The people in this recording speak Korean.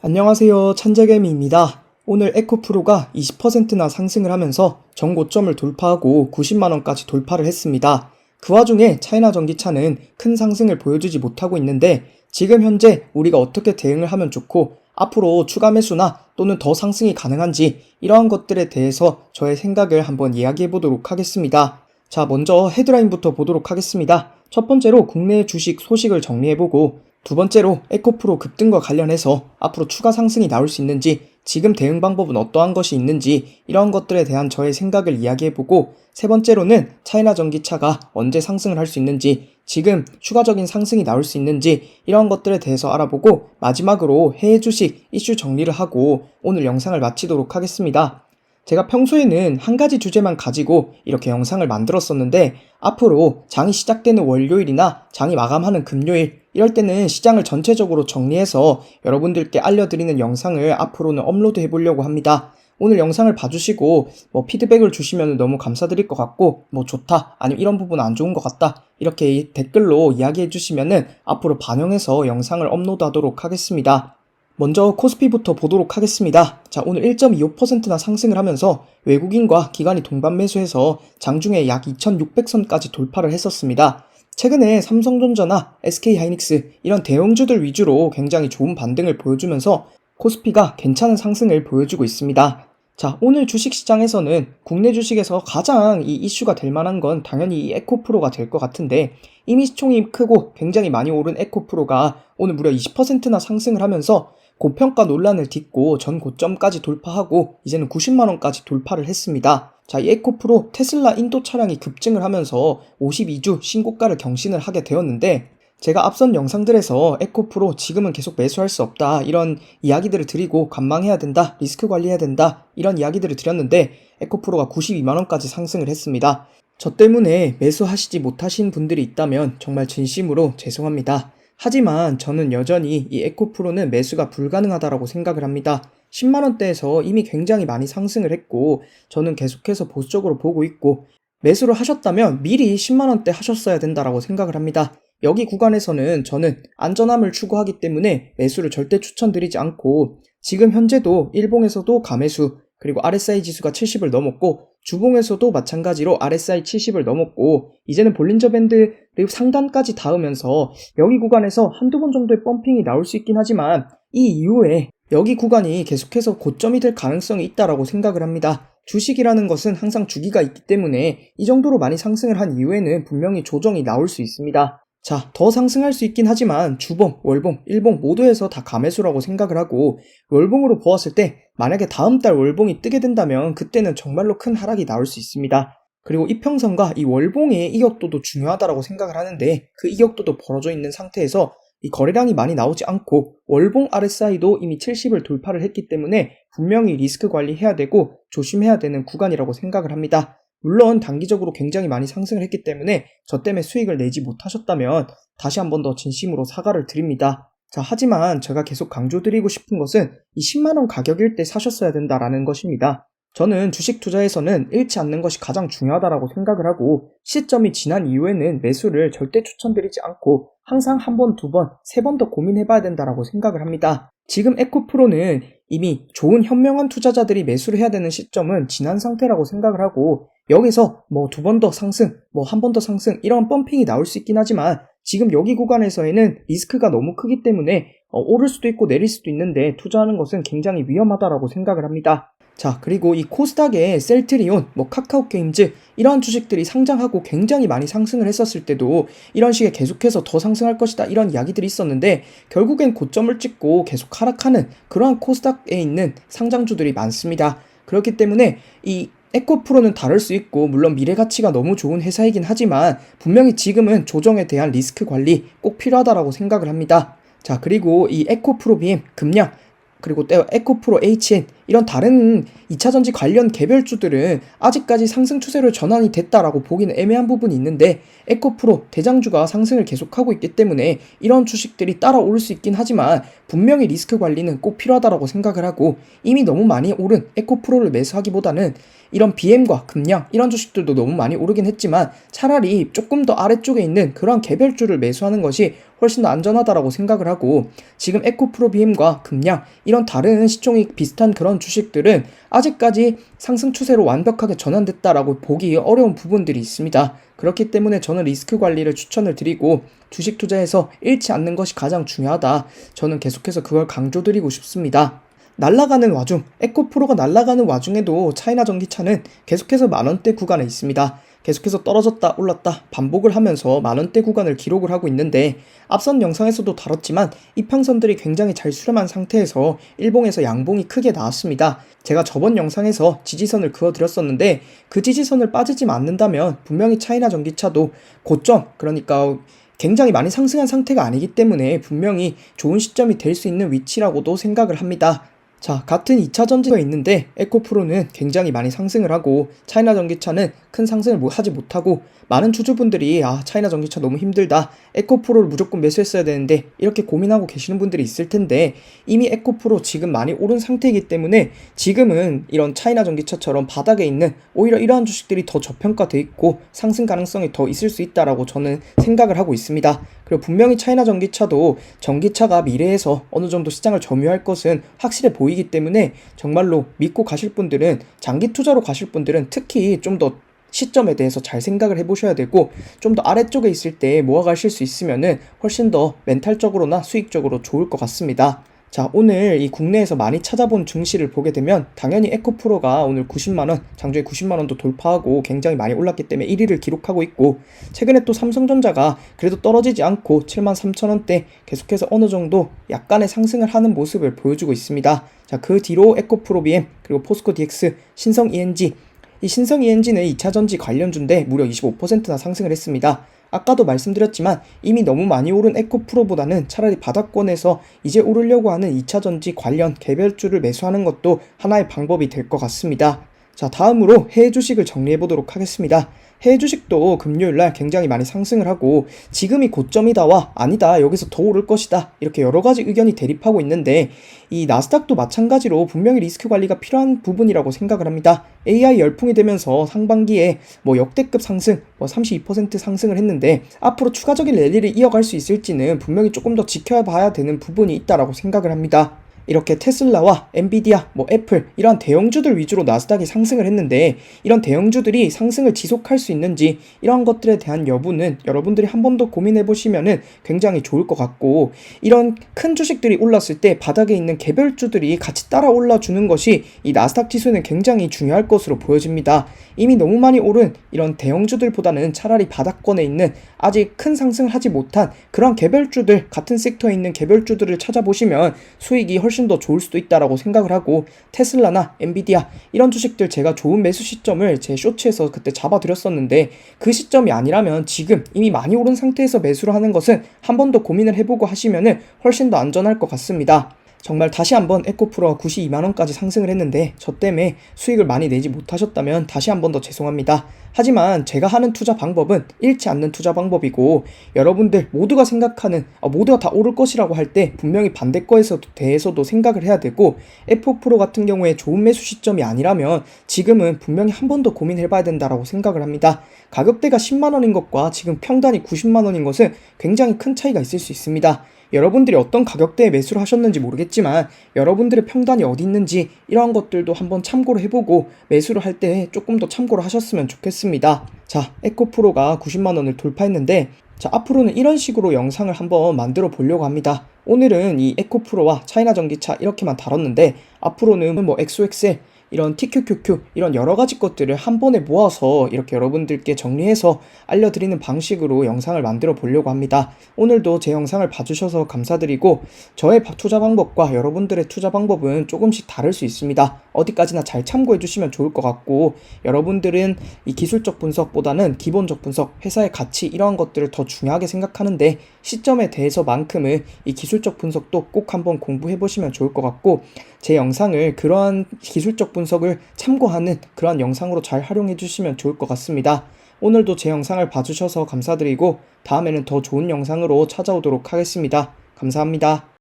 안녕하세요. 찬재개미입니다. 오늘 에코프로가 20%나 상승을 하면서 전고점을 돌파하고 90만원까지 돌파를 했습니다. 그 와중에 차이나 전기차는 큰 상승을 보여주지 못하고 있는데 지금 현재 우리가 어떻게 대응을 하면 좋고 앞으로 추가 매수나 또는 더 상승이 가능한지 이러한 것들에 대해서 저의 생각을 한번 이야기해 보도록 하겠습니다. 자, 먼저 헤드라인부터 보도록 하겠습니다. 첫 번째로 국내 주식 소식을 정리해보고 두 번째로 에코프로 급등과 관련해서 앞으로 추가 상승이 나올 수 있는지 지금 대응 방법은 어떠한 것이 있는지 이런 것들에 대한 저의 생각을 이야기해보고 세 번째로는 차이나 전기차가 언제 상승을 할 수 있는지 지금 추가적인 상승이 나올 수 있는지 이런 것들에 대해서 알아보고 마지막으로 해외 주식 이슈 정리를 하고 오늘 영상을 마치도록 하겠습니다. 제가 평소에는 한 가지 주제만 가지고 이렇게 영상을 만들었었는데 앞으로 장이 시작되는 월요일이나 장이 마감하는 금요일 이럴 때는 시장을 전체적으로 정리해서 여러분들께 알려드리는 영상을 앞으로는 업로드 해보려고 합니다. 오늘 영상을 봐주시고 뭐 피드백을 주시면 너무 감사드릴 것 같고 뭐 좋다 아니면 이런 부분 안 좋은 것 같다 이렇게 댓글로 이야기해 주시면은 앞으로 반영해서 영상을 업로드하도록 하겠습니다. 먼저 코스피부터 보도록 하겠습니다. 자, 오늘 1.25%나 상승을 하면서 외국인과 기관이 동반 매수해서 장중에 약 2,600선까지 돌파를 했었습니다. 최근에 삼성전자나 SK하이닉스 이런 대형주들 위주로 굉장히 좋은 반등을 보여주면서 코스피가 괜찮은 상승을 보여주고 있습니다. 자, 오늘 주식시장에서는 국내 주식에서 가장 이 이슈가 될 만한 건 당연히 이 에코프로가 될 것 같은데 이미 시총이 크고 굉장히 많이 오른 에코프로가 오늘 무려 20%나 상승을 하면서 고평가 논란을 딛고 전 고점까지 돌파하고 이제는 90만원까지 돌파를 했습니다. 자, 이 에코프로 테슬라 인도 차량이 급증을 하면서 52주 신고가를 경신을 하게 되었는데 제가 앞선 영상들에서 에코프로 지금은 계속 매수할 수 없다 이런 이야기들을 드리고 관망해야 된다 리스크 관리해야 된다 이런 이야기들을 드렸는데 에코프로가 92만원까지 상승을 했습니다. 저 때문에 매수하시지 못하신 분들이 있다면 정말 진심으로 죄송합니다. 하지만 저는 여전히 이 에코프로는 매수가 불가능하다라고 생각을 합니다. 10만원대에서 이미 굉장히 많이 상승을 했고 저는 계속해서 보수적으로 보고 있고 매수를 하셨다면 미리 10만원대 하셨어야 된다라고 생각을 합니다. 여기 구간에서는 저는 안전함을 추구하기 때문에 매수를 절대 추천드리지 않고 지금 현재도 일봉에서도 가매수 그리고 RSI 지수가 70을 넘었고 주봉에서도 마찬가지로 RSI 70을 넘었고 이제는 볼린저 밴드 그리고 상단까지 닿으면서 여기 구간에서 한두 번 정도의 펌핑이 나올 수 있긴 하지만 이 이후에 여기 구간이 계속해서 고점이 될 가능성이 있다라고 생각을 합니다. 주식이라는 것은 항상 주기가 있기 때문에 이 정도로 많이 상승을 한 이후에는 분명히 조정이 나올 수 있습니다. 자, 더 상승할 수 있긴 하지만 주봉, 월봉, 일봉 모두에서 다 가매수라고 생각을 하고 월봉으로 보았을 때 만약에 다음 달 월봉이 뜨게 된다면 그때는 정말로 큰 하락이 나올 수 있습니다. 그리고 이평선과 이 월봉의 이격도도 중요하다라고 생각을 하는데 그 이격도도 벌어져 있는 상태에서 이 거래량이 많이 나오지 않고 월봉 RSI도 이미 70을 돌파를 했기 때문에 분명히 리스크 관리해야 되고 조심해야 되는 구간이라고 생각을 합니다. 물론 단기적으로 굉장히 많이 상승을 했기 때문에 저 때문에 수익을 내지 못하셨다면 다시 한 번 더 진심으로 사과를 드립니다. 자, 하지만 제가 계속 강조드리고 싶은 것은 이 10만원 가격일 때 사셨어야 된다라는 것입니다. 저는 주식 투자에서는 잃지 않는 것이 가장 중요하다라고 생각을 하고 시점이 지난 이후에는 매수를 절대 추천드리지 않고 항상 한 번, 두 번, 세 번 더 고민해봐야 된다라고 생각을 합니다. 지금 에코프로는 이미 좋은 현명한 투자자들이 매수를 해야 되는 시점은 지난 상태라고 생각을 하고 여기서 뭐 두 번 더 상승, 뭐 한 번 더 상승 이런 펌핑이 나올 수 있긴 하지만 지금 여기 구간에서에는 리스크가 너무 크기 때문에 어, 오를 수도 있고 내릴 수도 있는데 투자하는 것은 굉장히 위험하다라고 생각을 합니다. 자, 그리고 이 코스닥의 셀트리온, 뭐 카카오 게임즈 이러한 주식들이 상장하고 굉장히 많이 상승을 했었을 때도 이런 식의 계속해서 더 상승할 것이다 이런 이야기들이 있었는데 결국엔 고점을 찍고 계속 하락하는 그러한 코스닥에 있는 상장주들이 많습니다. 그렇기 때문에 이 에코프로는 다를 수 있고 물론 미래 가치가 너무 좋은 회사이긴 하지만 분명히 지금은 조정에 대한 리스크 관리 꼭 필요하다라고 생각을 합니다. 자, 그리고 이 에코프로 BM 급량 그리고 또 에코프로 HN 이런 다른 2차 전지 관련 개별주들은 아직까지 상승 추세로 전환이 됐다라고 보기는 애매한 부분이 있는데 에코프로 대장주가 상승을 계속하고 있기 때문에 이런 주식들이 따라 오를 수 있긴 하지만 분명히 리스크 관리는 꼭 필요하다라고 생각을 하고 이미 너무 많이 오른 에코프로를 매수하기보다는 이런 BM과 금량 이런 주식들도 너무 많이 오르긴 했지만 차라리 조금 더 아래쪽에 있는 그런 개별주를 매수하는 것이 훨씬 더 안전하다라고 생각을 하고 지금 에코프로 BM과 금량 이런 다른 시총이 비슷한 그런 주식들은 아직까지 상승 추세로 완벽하게 전환됐다라고 보기 어려운 부분들이 있습니다. 그렇기 때문에 저는 리스크 관리를 추천을 드리고 주식 투자에서 잃지 않는 것이 가장 중요하다. 저는 계속해서 그걸 강조드리고 싶습니다. 날아가는 와중, 에코프로가 날아가는 와중에도 차이나 전기차는 계속해서 만원대 구간에 있습니다. 계속해서 떨어졌다 올랐다 반복을 하면서 만원대 구간을 기록을 하고 있는데 앞선 영상에서도 다뤘지만 이평선들이 굉장히 잘 수렴한 상태에서 일봉에서 양봉이 크게 나왔습니다. 제가 저번 영상에서 지지선을 그어드렸었는데 그 지지선을 빠지지 않는다면 분명히 차이나 전기차도 고점 그러니까 굉장히 많이 상승한 상태가 아니기 때문에 분명히 좋은 시점이 될 수 있는 위치라고도 생각을 합니다. 자, 같은 2차 전지가 있는데 에코프로는 굉장히 많이 상승을 하고 차이나 전기차는 큰 상승을 뭐 하지 못하고 많은 주주분들이 아, 차이나 전기차 너무 힘들다. 에코프로를 무조건 매수했어야 되는데 이렇게 고민하고 계시는 분들이 있을 텐데 이미 에코프로 지금 많이 오른 상태이기 때문에 지금은 이런 차이나 전기차처럼 바닥에 있는 오히려 이러한 주식들이 더 저평가돼 있고 상승 가능성이 더 있을 수 있다라고 저는 생각을 하고 있습니다. 그리고 분명히 차이나 전기차도 전기차가 미래에서 어느 정도 시장을 점유할 것은 확실해 보이기 때문에 정말로 믿고 가실 분들은 장기 투자로 가실 분들은 특히 좀더 시점에 대해서 잘 생각을 해보셔야 되고 좀 더 아래쪽에 있을 때 모아가실 수 있으면은 훨씬 더 멘탈적으로나 수익적으로 좋을 것 같습니다. 자, 오늘 이 국내에서 많이 찾아본 증시를 보게 되면 당연히 에코프로가 오늘 90만원, 장중에 90만원도 돌파하고 굉장히 많이 올랐기 때문에 1위를 기록하고 있고, 최근에 또 삼성전자가 그래도 떨어지지 않고 7만 3천원대 계속해서 어느 정도 약간의 상승을 하는 모습을 보여주고 있습니다. 자, 그 뒤로 에코프로 BM, 그리고 포스코 DX, 신성 ENG, 이 신성 ENG는 2차 전지 관련주인데 무려 25%나 상승을 했습니다. 아까도 말씀드렸지만 이미 너무 많이 오른 에코프로보다는 차라리 바닥권에서 이제 오르려고 하는 2차전지 관련 개별주를 매수하는 것도 하나의 방법이 될 것 같습니다. 자, 다음으로 해외 주식을 정리해 보도록 하겠습니다. 해외 주식도 금요일 날 굉장히 많이 상승을 하고 지금이 고점이다와 아니다 여기서 더 오를 것이다 이렇게 여러 가지 의견이 대립하고 있는데 이 나스닥도 마찬가지로 분명히 리스크 관리가 필요한 부분이라고 생각을 합니다. AI 열풍이 되면서 상반기에 뭐 역대급 상승 뭐 32% 상승을 했는데 앞으로 추가적인 랠리를 이어갈 수 있을지는 분명히 조금 더 지켜봐야 되는 부분이 있다라고 생각을 합니다. 이렇게 테슬라와 엔비디아, 뭐 애플 이런 대형주들 위주로 나스닥이 상승을 했는데 이런 대형주들이 상승을 지속할 수 있는지 이런 것들에 대한 여부는 여러분들이 한 번 더 고민해 보시면은 굉장히 좋을 것 같고 이런 큰 주식들이 올랐을 때 바닥에 있는 개별주들이 같이 따라 올라 주는 것이 이 나스닥 지수는 굉장히 중요할 것으로 보여집니다. 이미 너무 많이 오른 이런 대형주들보다는 차라리 바닥권에 있는 아직 큰 상승을 하지 못한 그런 개별주들 같은 섹터에 있는 개별주들을 찾아보시면 수익이 훨씬 훨씬 더 좋을 수도 있다라고 생각을 하고 테슬라나 엔비디아 이런 주식들 제가 좋은 매수 시점을 제 쇼츠에서 그때 잡아드렸었는데 그 시점이 아니라면 지금 이미 많이 오른 상태에서 매수를 하는 것은 한 번 더 고민을 해보고 하시면은 훨씬 더 안전할 것 같습니다. 정말 다시 한번 에코프로가 92만원까지 상승을 했는데 저 때문에 수익을 많이 내지 못하셨다면 다시 한번 더 죄송합니다. 하지만 제가 하는 투자 방법은 잃지 않는 투자 방법이고 여러분들 모두가 생각하는 아, 모두가 다 오를 것이라고 할 때 분명히 반대 거에서 대해서도 생각을 해야 되고 F4프로 같은 경우에 좋은 매수 시점이 아니라면 지금은 분명히 한 번 더 고민해 봐야 된다라고 생각을 합니다. 가격대가 10만 원인 것과 지금 평단이 90만 원인 것은 굉장히 큰 차이가 있을 수 있습니다. 여러분들이 어떤 가격대에 매수를 하셨는지 모르겠지만 여러분들의 평단이 어디 있는지 이러한 것들도 한번 참고를 해보고 매수를 할 때 조금 더 참고를 하셨으면 좋겠습니다. 자, 에코프로가 90만원을 돌파했는데 자, 앞으로는 이런 식으로 영상을 한번 만들어 보려고 합니다. 오늘은 이 에코프로와 차이나 전기차 이렇게만 다뤘는데 앞으로는 뭐 엑소엑셀 이런 TQQQ 이런 여러 가지 것들을 한 번에 모아서 이렇게 여러분들께 정리해서 알려드리는 방식으로 영상을 만들어 보려고 합니다. 오늘도 제 영상을 봐주셔서 감사드리고 저의 바- 투자 방법과 여러분들의 투자 방법은 조금씩 다를 수 있습니다. 어디까지나 잘 참고해 주시면 좋을 것 같고 여러분들은 이 기술적 분석보다는 기본적 분석, 회사의 가치 이러한 것들을 더 중요하게 생각하는데 시점에 대해서만큼은 이 기술적 분석도 꼭 한번 공부해 보시면 좋을 것 같고 제 영상을 그러한 기술적 분석을 참고하는 그러한 영상으로 잘 활용해 주시면 좋을 것 같습니다. 오늘도 제 영상을 봐주셔서 감사드리고 다음에는 더 좋은 영상으로 찾아오도록 하겠습니다. 감사합니다.